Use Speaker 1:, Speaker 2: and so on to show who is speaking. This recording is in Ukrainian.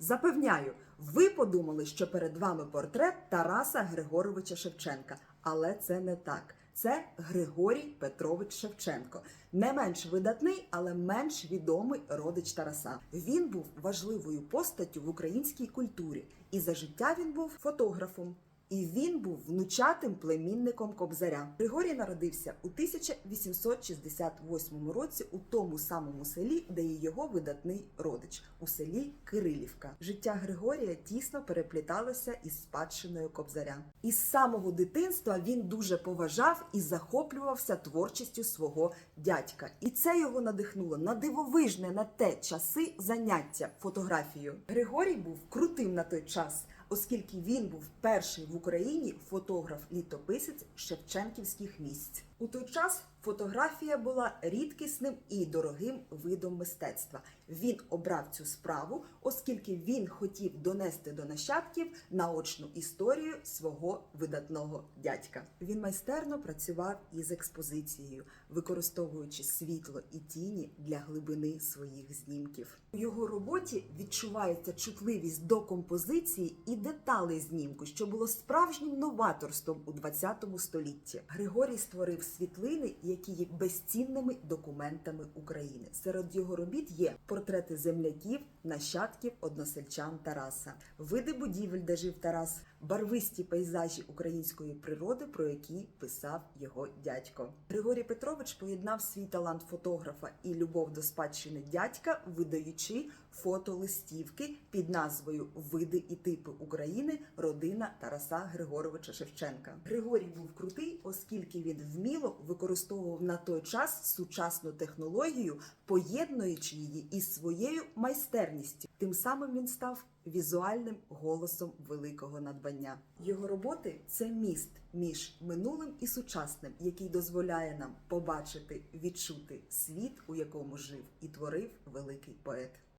Speaker 1: Запевняю, ви подумали, що перед вами портрет Тараса Григоровича Шевченка, але це не так. Це Григорій Петрович Шевченко, не менш видатний, але менш відомий родич Тараса. Він був важливою постаттю в українській культурі, і за життя він був фотографом. І він був внучатим племінником Кобзаря. Григорій народився у 1868 році у тому самому селі, де і його видатний родич у селі Кирилівка. Життя Григорія тісно перепліталося із спадщиною Кобзаря. Із самого дитинства він дуже поважав і захоплювався творчістю свого дядька. І це його надихнуло на дивовижне на те часи заняття фотографією. Григорій був крутим на той час оскільки він був перший в Україні фотограф-літописець Шевченківських місць. У той час фотографія була рідкісним і дорогим видом мистецтва. Він обрав цю справу, оскільки він хотів донести до нащадків наочну історію свого видатного дядька. Він майстерно працював із експозицією, використовуючи світло і тіні для глибини своїх знімків. У його роботі відчувається чутливість до композиції і деталей знімку, що було справжнім новаторством у 20 столітті. Григорій створив світлини, які є безцінними документами України. Серед його робіт є портрети земляків, нащадків, односельчан Тараса, види будівель, де жив Тарас, барвисті пейзажі української природи, про які писав його дядько. Григорій Петрович поєднав свій талант фотографа і любов до спадщини дядька, видаючи фотолистівки під назвою Види і типи України родина Тараса Григоровича Шевченка. Григорій був крутий, оскільки він вміло використовував на той час сучасну технологію, поєднуючи її із своєю майстерністю. Тим самим він став візуальним голосом великого надбання. Його роботи це міст між минулим і сучасним, який дозволяє нам побачити, відчути світ, у якому жив і творив великий поет.